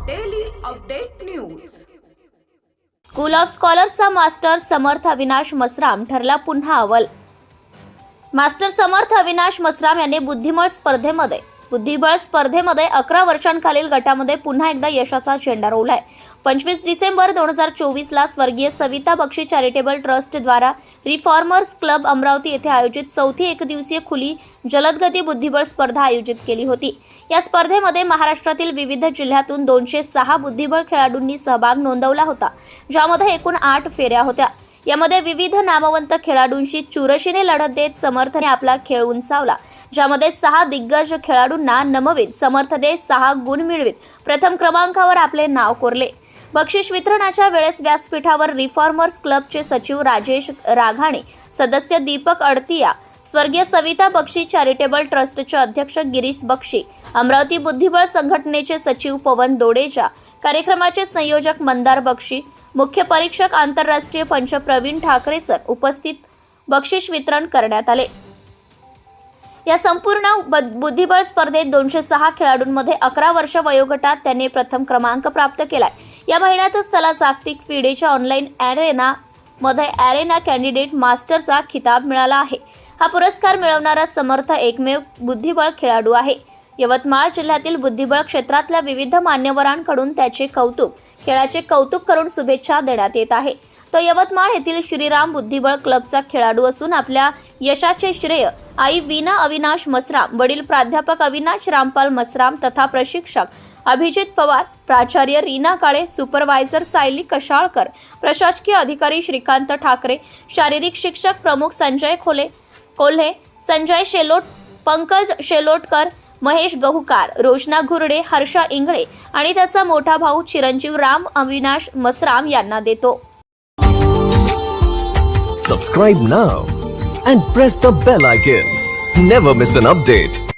Update news school of स्कॉलर्सचा master Samarth Avinash Masram ठरला पुन्हा अव्वल. मास्टर समर्थ अविनाश मसराम यांनी बुद्धिमळ स्पर्धेमध्ये बुद्धिबळ स्पर्धेमध्ये अकरा वर्षांखालील गटामध्ये पुन्हा एकदा यशाचा झेंडा रोवलाय. पंचवीस डिसेंबर दोन हजार चोवीसला स्वर्गीय सविता बक्षी चॅरिटेबल ट्रस्टद्वारा रिफॉर्मर्स क्लब अमरावती येथे आयोजित चौथी एकदिवसीय खुली जलदगती बुद्धिबळ स्पर्धा आयोजित केली होती. या स्पर्धेमध्ये महाराष्ट्रातील विविध जिल्ह्यातून दोनशे सहा बुद्धिबळ खेळाडूंनी सहभाग नोंदवला होता ज्यामध्ये एकूण आठ फेऱ्या होत्या. यामध्ये विविध नामवंत खेळाडूंशी चुरशीने लढत देत समर्थने आपला खेळ उंचावला ज्यामध्ये सहा दिग्गज खेळाडूंना नमवीत समर्थने सहा गुण मिळवीत प्रथम क्रमांकावर आपले नाव कोरले. बक्षीस वितरणाच्या वेळेस व्यासपीठावर रिफॉर्मर्स क्लबचे सचिव राजेश राघाणे सदस्य दीपक अडतिया स्वर्गीय सविता बक्षी चॅरिटेबल ट्रस्टचे अध्यक्ष गिरीश बक्षी अमरावती बुद्धिबळ संघटनेचे सचिव पवन दोडेजा कार्यक्रमाचे संयोजक मंदार बक्षी मुख्य परीक्षक आंतरराष्ट्रीय पंच प्रवीण ठाकरे सर उपस्थित बक्षीस वितरण करण्यात आले. या संपूर्ण बुद्धिबळ स्पर्धेत दोनशे सहा खेळाडूंमध्ये अकरा वर्ष वयोगटात त्यांनी प्रथम क्रमांक प्राप्त केलाय. या महिन्यातच त्याला जागतिक फिडेच्या ऑनलाईन अॅरेना मध्ये अरेना कॅन्डिडेट मास्टरचा खिताब मिळाला आहे. हा पुरस्कार मिळवणारा समर्थ एकमेव बुद्धिबळ खेळाडू आहे. यवतमाळ जिल्ह्यातील बुद्धिबळ क्षेत्रातल्या विविध मान्यवरांकडून त्याचे कौतुक खेळाचे कौतुक करून शुभेच्छा देण्यात येत आहे. तो यवतमाळ येथील श्रीराम बुद्धिबळ क्लबचा खेळाडू असून आपल्या यशाचे श्रेय आई वीना अविनाश मसराम वडील प्राध्यापक अविनाश रामपाल मसराम तथा प्रशिक्षक अभिजित पवार प्राचार्य रीना काळे सुपरवायझर सायली कशाळकर प्रशासकीय अधिकारी श्रीकांत ठाकरे शारीरिक शिक्षक प्रमुख संजय खोले कोल्हे संजय शेलोट पंकज शेलोटकर महेश गहुकार रोशना घुरडे हर्षा इंगळे आणि त्याचा मोठा भाऊ चिरंजीव राम अविनाश मसराम यांना देतो. Subscribe now and press the bell icon never miss an update